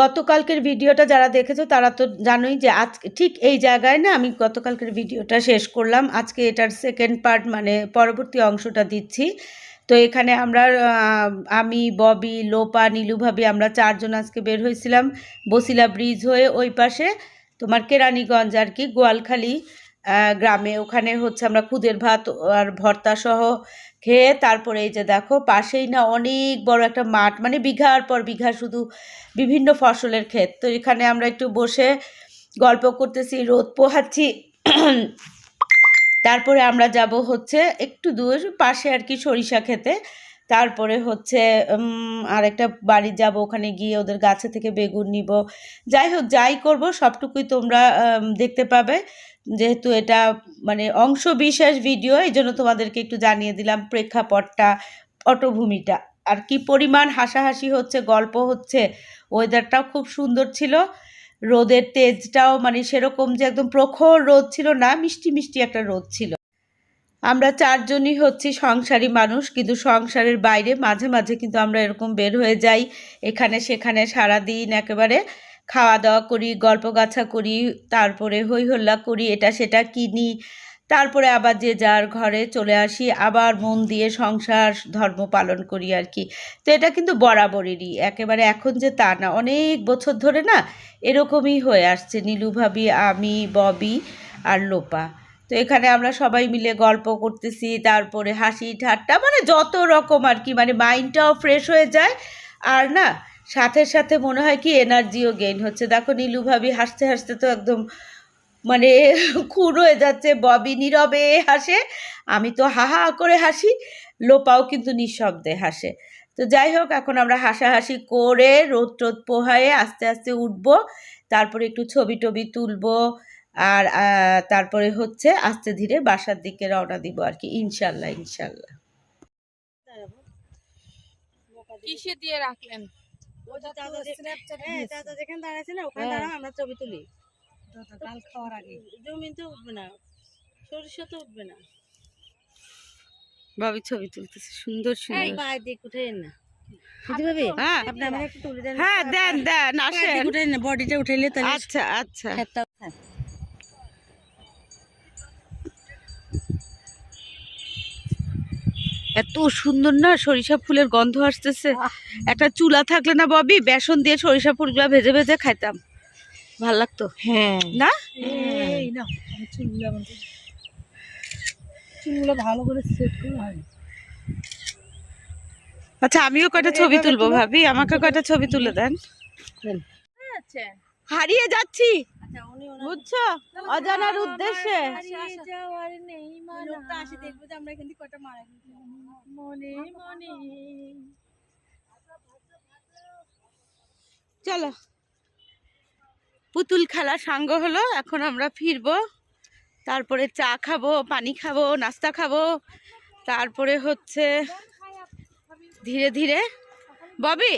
গতকালকের ভিডিওটা যারা দেখেছ, তারা তো জানোই যে আজ ঠিক এই জায়গায় না আমি গতকালকের ভিডিওটা শেষ করলাম। আজকে এটার সেকেন্ড পার্ট মানে পরবর্তী অংশটা দিচ্ছি। তো এখানে আমরা আমি, ববি, লোপা, নীলু ভাবি, আমরা চারজন আজকে বের হয়েছিলাম বসিলা ব্রিজ হয়ে ওই পাশে। তোমার কেরানীগঞ্জ আর কি, গোয়ালখালী গ্রামে। ওখানে হচ্ছে আমরা খুদের ভাত আর ভর্তা সহ খেয়ে তারপরে এই যে দেখো, পাশেই না অনেক বড় একটা মাঠ মানে বিঘার পর বিঘা শুধু বিভিন্ন ফসলের ক্ষেত। তো এখানে আমরা একটু বসে গল্প করতেছি, রোদ পোহাচ্ছি। তারপরে আমরা যাব হচ্ছে একটু দূর, পাশে আর কি সরিষা খেতে। তারপরে হচ্ছে আরেকটা বাড়ি যাব, ওখানে গিয়ে ওদের গাছে থেকে বেগুন নিব। যাই হোক, যাই করব, সবটুকুই তোমরা দেখতে পাবে। যেহেতু এটা মানে অংশ বিশেষ ভিডিও এই জন্য তোমাদেরকে একটু জানিয়ে দিলাম প্রেক্ষাপটটা, পটভূমিটা। আর কি পরিমাণ হাসাহাসি হচ্ছে, গল্প হচ্ছে ওয়েদারটাও খুব সুন্দর ছিল। রোদের তেজটাও মানে সেরকম যে একদম প্রখর রোদ ছিল না, মিষ্টি মিষ্টি একটা রোদ ছিল। আমরা চারজনই হচ্ছি সংসারী মানুষ, কিন্তু সংসারের বাইরে মাঝে মাঝে কিন্তু আমরা এরকম বের হয়ে যাই। এখানে সেখানে সারা দিন একেবারে খাওয়া দাওয়া করি, গল্প গাছা করি, তারপরে হই হল্লা করি, এটা সেটা কিনি। তারপরে আবার যে যার ঘরে চলে আসি, আবার মন দিয়ে সংসার ধর্ম পালন করি আর কি। তো এটা কিন্তু বরাবরেরই, একেবারে এখন যে তা না, অনেক বছর ধরে না এরকমই হয়ে আসছে। নীলু ভাবি, আমি, ববি আর লোপা। তো এখানে আমরা সবাই মিলে গল্প করতেছি, তারপরে হাসি ঠাট্টা মানে যত রকম আর কি মানে মাইন্ডটাও ফ্রেশ হয়ে যায়। আর না, সাথে সাথে মনে হয় কি এনার্জিও গেইন হচ্ছে। দেখো নীলু ভাবি হাসতে হাসতে তো একদম মানে খুন হয়ে যাচ্ছে, ববি নীরবে হাসে, আমি তো হা হা করে হাসি, লোপাও কিন্তু নিঃশব্দে হাসে। তো যাই হোক, এখন আমরা হাসাহাসি করে রোদ টোদ পোহায়ে আস্তে আস্তে উঠবো, তারপরে একটু ছবি টবি তুলবো আর তারপরে হচ্ছে আস্তে ধীরে বাসার দিকে রওনা দিব আর কি। ইনশাল্লাহ ইনশাল্লাহ। কিসে দিয়ে রাখলেন? হ্যাঁ, যেখানে দাঁড়াইছে না ওখানে হ্যাঁ। দাঁড়াও আমরা ছবি তুলি। জমি তো উঠবে না সরিষা তো উঠবে না। ভাবি ছবি তুলতেছে সুন্দর সুন্দর। দিক না। পারবে হ্যাঁ। আপনি আমাকে একটু তুলে দেন। হ্যাঁ দেন দেন আসেন। উঠেন বডিটা উঠাইলে আচ্ছা আচ্ছা। এত সুন্দর না সরিষা ফুলের গন্ধ আসতেছে। একটা চুলা থাকলে না ববি বেসন দিয়ে সরিষা ফুলগুলা ভেজে ভেজে খাইতাম। ভালো লাগতো? হ্যাঁ। না? চুলগুলো ভালো করে সেট করে হয় আচ্ছা আমিও কয়টা ছবি তুলবো ভাবি? আমাকে কয়টা ছবি তুলে দেন। আছে। হারিয়ে যাচ্ছি। আচ্ছা বুঝছ? অজানার উদ্দেশ্যে। চলো। পুতুল খেলা সাঙ্গ হলো এখন আমরা ফিরবো। তারপরে চা খাব পানি খাব নাস্তা খাব। তারপরে হচ্ছে ধীরে ধীরে ববি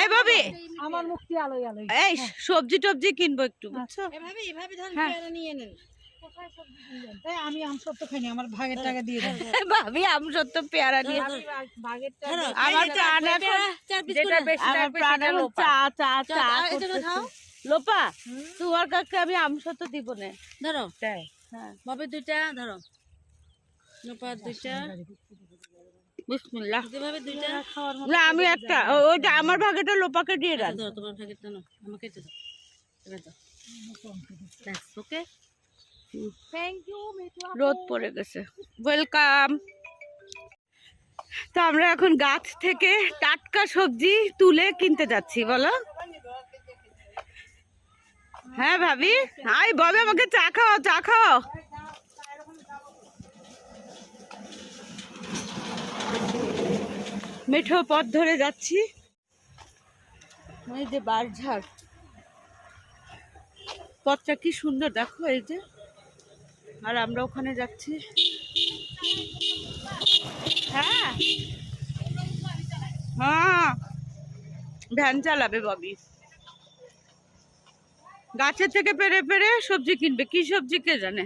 এই ববি। আমার মুক্তি আলোয় আলোয়। এই সবজি টবজি কিনবো একটু বুঝছ? এভাবে এভাবে হ্যাঁ। নিয়ে নেন আমি আম খাইনি আমার ভাগের টাকা দিয়ে ভাবি আমি পেয়ারা নিয়ে ভাগের আমার প্রাণ যেটা বেশি আমার প্রাণ লোপা। চা চা চা এটা করতেছে। খাও লোপা তোমার কাছে আমি আম সত্য দিব না। ধরো। হ্যাঁ। বাবের দুইটা ধরো। নোপার দুইটা। বিসমিল্লাহ। যেভাবে দুইটা খাওয়ার না আমি একটা ওইটা আমার ভাগেটা লোপাকে দিয়ে রাখ ধরো তোমার ভাগেরটা নাও আমাকে দাও দাও। ব্যাস ওকে? থ্যাংক ইউ রোদ পড়ে গেছে। ওয়েলকাম তো আমরা এখন গাছ থেকে টাটকা সবজি তুলে কিনতে যাচ্ছি বলো। হ্যাঁ ভাবি? আই ববে আমাকে চা খাও চা খাও। মেঠো পথ ধরে যাচ্ছি। এই যে বারঝাড়। পথটা কি সুন্দর, দেখো এই যে। আর আমরা ওখানে যাচ্ছি। হ্যাঁ। হ্যাঁ। ভ্যান চালাবে ববি। গাছের থেকে পেরে পেরে সবজি কিনবে। কি সবজি কে জানে?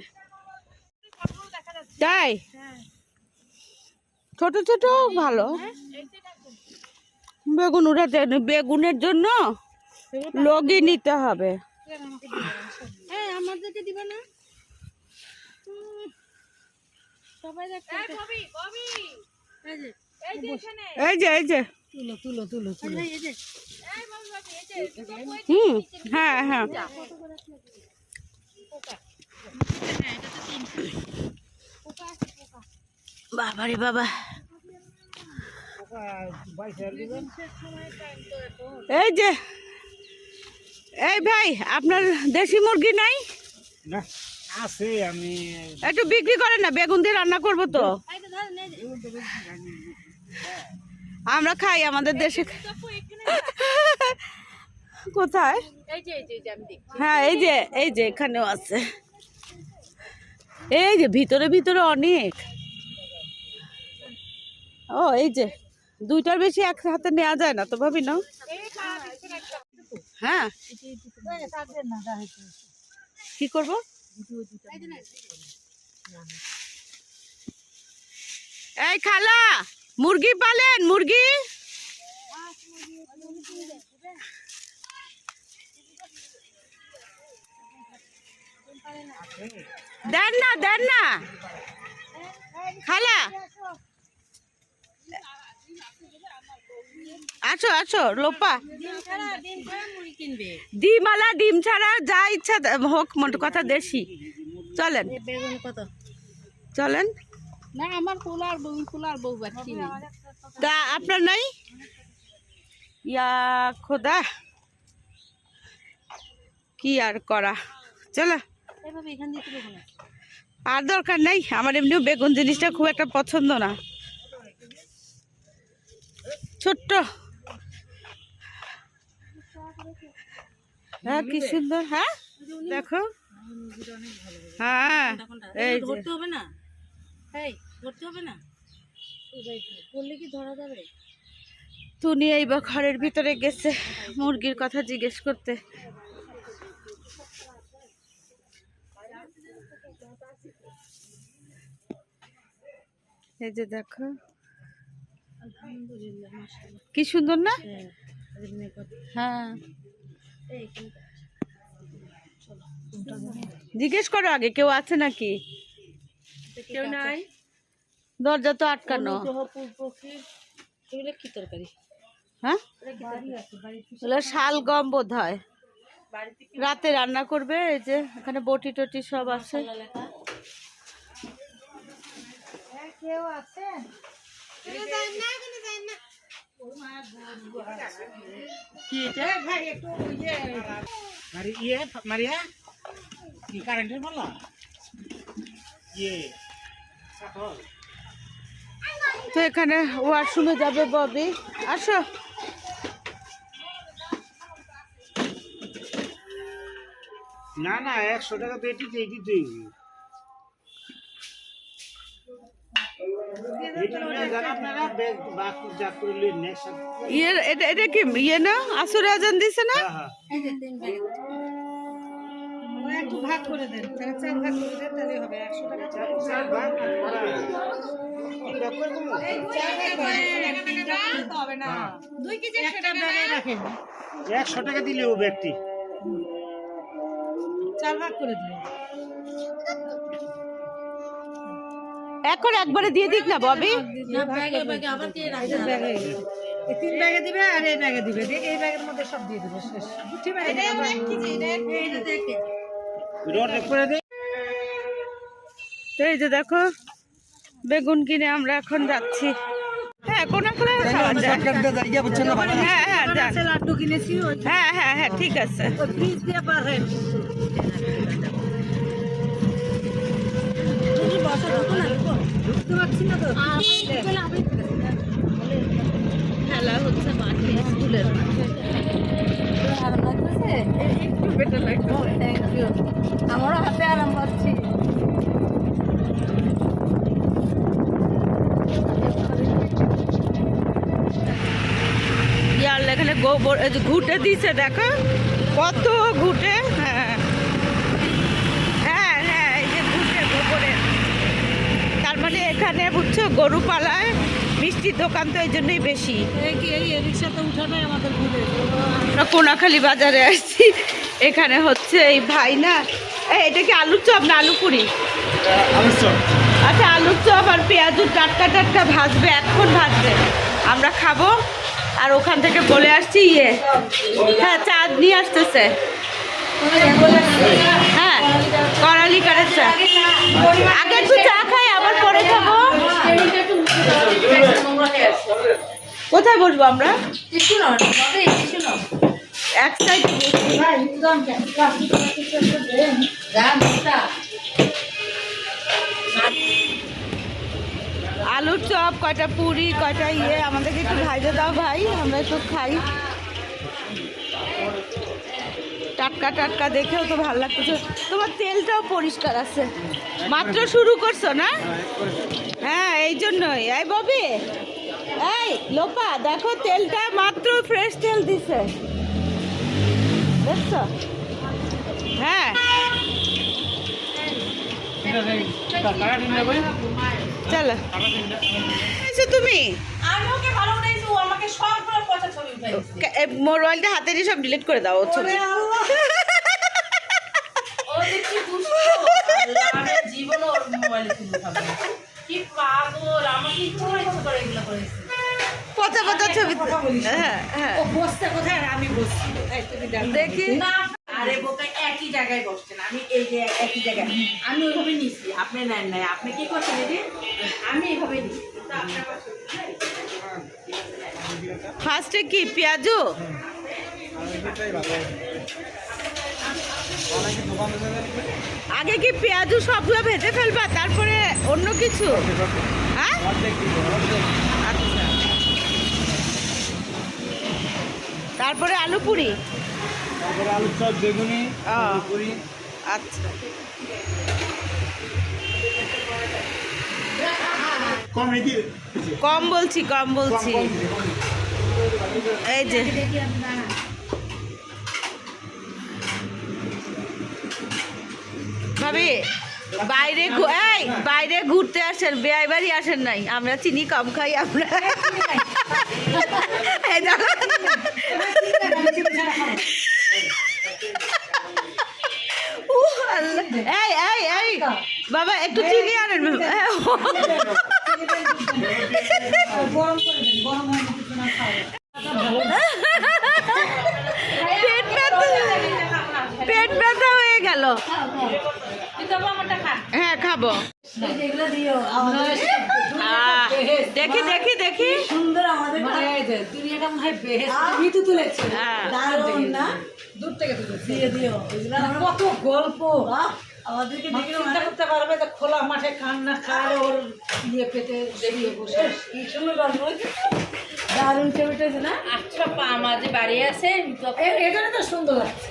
তাই? ছোট ছোট? ভালো। বেগুন উঠাতে বেগুনের জন্য লগই নিতে হবে। এই যে এই যে এখানে। এই যে এই যে। তুলো তুলো তুলো তুলো। এই যে এই ববি ববি এই যে। দুটো কই হুম হ্যাঁ হ্যাঁ। বাবারে বাবা। এই যে এই ভাই আপনার দেশি মুরগি নাই? আছে আমি। একটু বিক্রি করেন না বেগুন দিয়ে রান্না করব তো। আমরা খাই আমাদের দেশে। কোথায়? হ্যাঁ এই যে এই যে এখানেও আছে। এই যে ভিতরে ভিতরে অনেক। ও, এই যে, দুইটার বেশি এক হাতে নেওয়া যায় না তো ভাবি না হ্যাঁ? কি করব? এই খালা, মুরগি পালেন, মুরগি? দেন না দেন না। খালা আছো আছো লোপা। ডিম ছাড়া ডিম ছাড়া যা ইচ্ছা হোক মোট কথা দেশি। চলেন। কত? চলেন। না আমার পোলার বউ পোলার বউ বাচ্চি তা আপনার নাই? ইয়া খোদা। কি আর করা? চলো। এভাবে এখান দিয়ে আর দরকার নেই আমার এমনিও বেগুন জিনিসটা খুব একটা পছন্দ না। ছোট্ট। হ্যাঁ কি সুন্দর হ্যাঁ? দেখো। হ্যাঁ এই ধরতে হবে না? এই ধরতে হবে না? বললে কি ধরা যাবে? টুনি এইবার ঘরের ভিতরে গেছে মুরগির কথা জিজ্ঞেস করতে। এই যে দেখো। কি সুন্দর না? হ্যাঁ হ্যাঁ। জিজ্ঞেস করো আগে কেউ আছে নাকি? কেউ নাই? দরজা তো আটকানো। জহপুর কি? তরকারি? হ্যাঁ? এগুলো শাল গম বোধ হয় রাতে রান্না করবে এই যে এখানে বটি টটি সব আছে। কি এটা মারি ইয়ে মারিয়া কি কারেন্টের মালা ইয়ে কাঠল। তো এখানে ওয়াশরুমে যাবে ববি। আসো। না না একশো টাকা তো এটি এইটি ইয়ে এটা এটা কি ইয়ে না? আসর আজান দিছে না? হ্যাঁ হ্যাঁ। চার ভাগ ভাগ করে? একশো টাকা দিলে ও ব্যক্তি। এখন একবারে দিয়ে দিক না ববি। না ব্যাগে ব্যাগে আবার দিয়ে রাখতে হবে তিন ব্যাগে দিবে আর এই ব্যাগে দিবে। এই ব্যাগের মধ্যে সব দিয়ে দেবে শেষ। ঠিক আছে এই যে দেখো। বেগুন কিনে আমরা এখন যাচ্ছি। হ্যাঁ কোনা করে হ্যাঁ হ্যাঁ। লাড্ডু কিনেছি হ্যাঁ হ্যাঁ হ্যাঁ ঠিক আছে। ফ্রিজ দিয়ে পারেন বসো বুঝতে পারছি না তো। খেলা হচ্ছে মাঠে স্কুলের মাঠে। আরাম লাগতেছে একটু বেটার লাগতেছে থ্যাংক ইউ আমারও হাতে আরাম পাচ্ছি। এখানে গোবর ঘুটে দিছে দেখো। কত ঘুটে হ্যাঁ হ্যাঁ হ্যাঁ এই যে ঘুটে গোবরে তার মানে এখানে বুঝছ গরু পালায় মিষ্টির দোকান তো এই জন্যই বেশি। আমরা কোনাখালী বাজারে আসছি। এখানে হচ্ছে এই ভাই না এটা কি আলুর চপ না আলু পুরি? আচ্ছা আলুর চপ আর পেঁয়াজু টাটকা টাটকা ভাজবে এখন ভাজবে। আমরা খাব আর ওখান থেকে বলে আসছি ইয়ে। হ্যাঁ চাঁদ নিয়ে আসতেছে। হ্যাঁ করালি কারের চা আগে একটু চা খাই আবার পরে খাব। কোথায় বসবো আমরা? এক সাইড আলুর চপ কয়টা পুরি কয়টা ইয়ে আমাদেরকে একটু ভাইজে দাও ভাই আমরা একটু খাই। টাটকা টাটকা দেখেও তো ভালো লাগতেছে। তোমার তেলটাও পরিষ্কার আছে। মাত্র শুরু করছ না? হ্যাঁ এই জন্যই। এই ববি এই লোপা দেখো তেলটা মাত্র ফ্রেশ তেল দিছে। দেখছ? হ্যাঁ। চলো। এসো তুমি? মোবাইলটা হাতে নিয়ে সব ডিলিট করে দাও ওর ছবি কি পাগল আমাকে কোনো ইচ্ছে এগুলো করেছে পচা পচা ছবি হ্যাঁ হ্যাঁ। ও বসতে কোথায়? আর আমি বসছি। কোথায় তুমি দেখি। না আরে বোকা একই জায়গায় বসছেন। আমি এই যে একই জায়গায়। আমি ওইভাবে নিছি আপনি নেন নাই। আপনি কি করছেন এই যে আমি এইভাবে নিছি ফার্স্টে কি পেঁয়াজু? আগে কি পেঁয়াজু সবগুলো ভেজে ফেলবা? তারপরে অন্য কিছু? হ্যাঁ? আচ্ছা। তারপরে আলু পুরি? তারপরে চপ বেগুনি। পুরি। আচ্ছা। কম বলছি কম বলছি। এই যে। ভাবি বাইরে এই বাইরে ঘুরতে আসেন বেয়াই বাড়ি আসেন নাই। আমরা চিনি কম খাই আমরা। এই এই এই বাবা একটু চিনি আনেন গরম করে দেন গরম হয় না কিছু না খাও পেট ব্যথা পেট ব্যথা হয়ে গেল কিন্তু আবার আমারটা খান হ্যাঁ খাব। দেখি দেখি দেখি। সুন্দর আমাদের মানে মনে হয় বেহেস তুমি তো তুলেছে। দারুণ না? দূর থেকে তুলেছে। দিয়ে দিও। কত গল্প। আমাদেরকে মানে দেখে চিন্তা করতে পারবে যে খোলা মাঠে কান্না খায় ওর ইয়ে পেটে দেখিয়ে বসে কি সুন্দর গল্প দারুণ ছবিটা না? আচ্ছা পা মাঝে বাড়ি আছে এখানে তো সুন্দর লাগছে।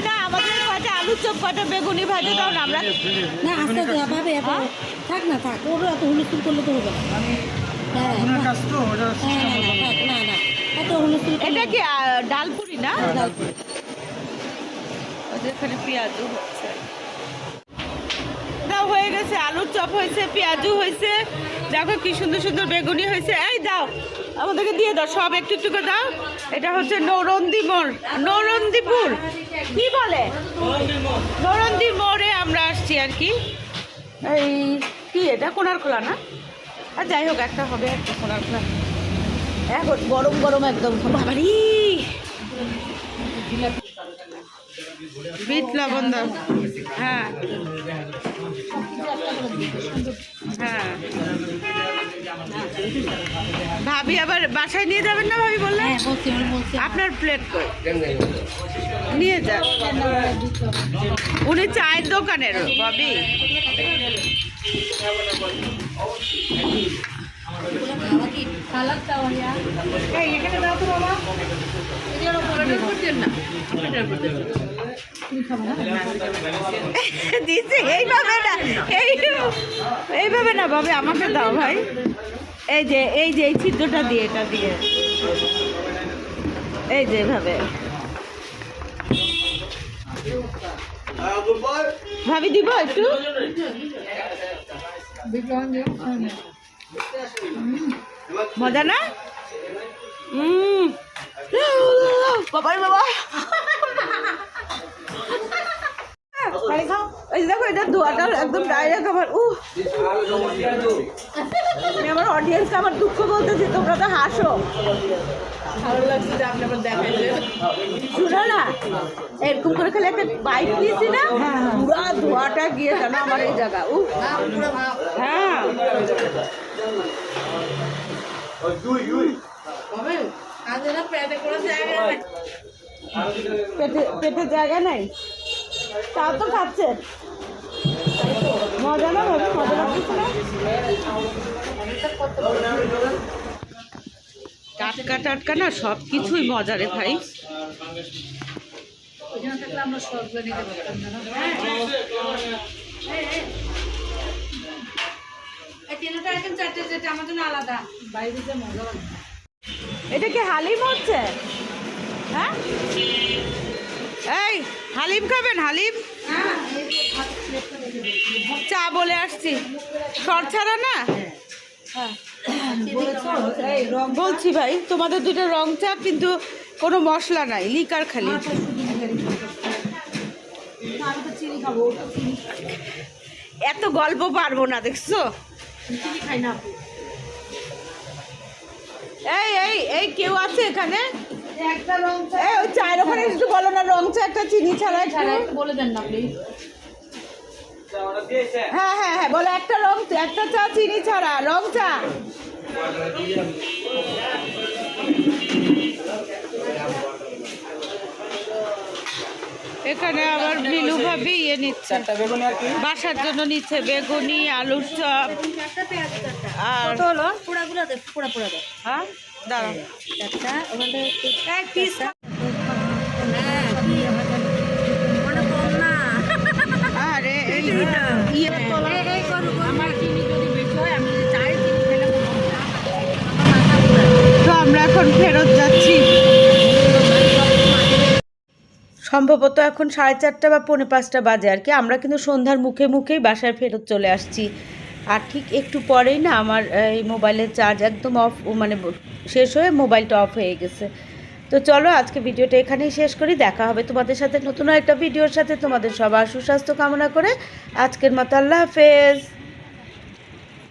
না? আমাদের আলু চপ কয়টা বেগুনি ভাজে দাও না আমরা না আস্তে আস্তে ভাবে থাক না থাক ওর এত হুলস্থুল করলে তো হবে হ্যাঁ হ্যাঁ। এটা কি ডালপুরি না? ওদের এখানে হচ্ছে। দাও হয়ে গেছে আলুর চপ হয়েছে পেঁয়াজু হয়েছে। দেখো কি সুন্দর সুন্দর বেগুনি হয়েছে। এই দাও আমাদেরকে দিয়ে দাও, সব একটু একটু করে দাও। এটা হচ্ছে নৌরন্দি মোড় নৌরন্দিপুর। কি বলে? নৌরন্দি মোড়ে আমরা আসছি আর কি। এই কি এটা? কোনার খোলা না? আর যাই হোক, একটা হবে একটা কোনার খোলা। এখন গরম গরম একদম। বাবারি! বিট লবণ হ্যাঁ। হ্যাঁ। ভাবি আবার বাসায় নিয়ে যাবেন না ভাবি বললেন? হ্যাঁ আপনার প্লেট কই? নিয়ে যান। উনি চায়ের দোকানের ভাবি। এখানে দাও তো বাবা। দিচ্ছে এইভাবে না, এই এইভাবে না ভাবে আমাকে দাও ভাই। এই যে এই যে, এই ছিদ্রটা দিয়ে, এটা দিয়ে। এই যে এভাবে ভাবি, দিব একটু? মজা না? বাবা বাবা। পানি খাও। এই দেখো এটা ধোয়াটা একদম ডাইরেক্ট আমার আমি আমার অডিয়েন্সকে আমার দুঃখ বলতেছি তোমরা তো হাসো। ভালো লাগছে যে আপনি আবার দেখাইলেন। শুনো না এরকম করে খালি একটা বাইক নিয়েছি না পুরা ধোয়াটা গিয়ে জানো আমার এই জায়গা হ্যাঁ। পেটে পেটে জায়গা নাই? তাও তো খাচ্ছেন মজা না ভাবি? মজা লাগতেছে না? টাটকা টাটকা না সব কিছুই মজা রে ভাই। ওইখানে থাকলে আমরা সবগুলো হালিম খাবেন, হালিম? চা বলে আসছি। সর ছাড়া না? বলছি ভাই, তোমাদের দুটো রং চা, কিন্তু কোনো মশলা নাই, লিকার খালি। এত গল্প পারব না, দেখছ। এই এই এই, কেউ আছে এখানে? ওই চায়ের ওখানে একটু বলো না রং চা একটা চিনি ছাড়া একটু। বলে দেন না প্লিজ হ্যাঁ হ্যাঁ হ্যাঁ বলো একটা রং একটা চা চিনি ছাড়া রং চা। এখানে আবার মিলু ভাবি ইয়ে নিচ্ছে। বাসার জন্য নিচ্ছে বেগুনি আলুর চপ। আর হ্যাঁ? দাঁড়াও। চারটা ওখানে এক পিস কি কম না আরে এই ইয়ে এই এই করু আমার চিনি যদি বেশি হয় আমি চাই তো আমরা এখন ফেরত যাচ্ছি। সম্ভবত এখন সাড়ে চারটা বা পৌনে পাঁচটা বাজে আর কি। আমরা কিন্তু সন্ধ্যার মুখে মুখেই বাসায় ফেরত চলে আসছি। আর ঠিক একটু পরেই না আমার এই মোবাইলের চার্জ একদম অফ মানে শেষ হয়ে মোবাইলটা অফ হয়ে গেছে। তো চলো আজকে ভিডিওটা এখানেই শেষ করি, দেখা হবে তোমাদের সাথে নতুন একটা ভিডিওর সাথে। তোমাদের সবার সুস্বাস্থ্য কামনা করে আজকের মতো আল্লাহ হাফেজ।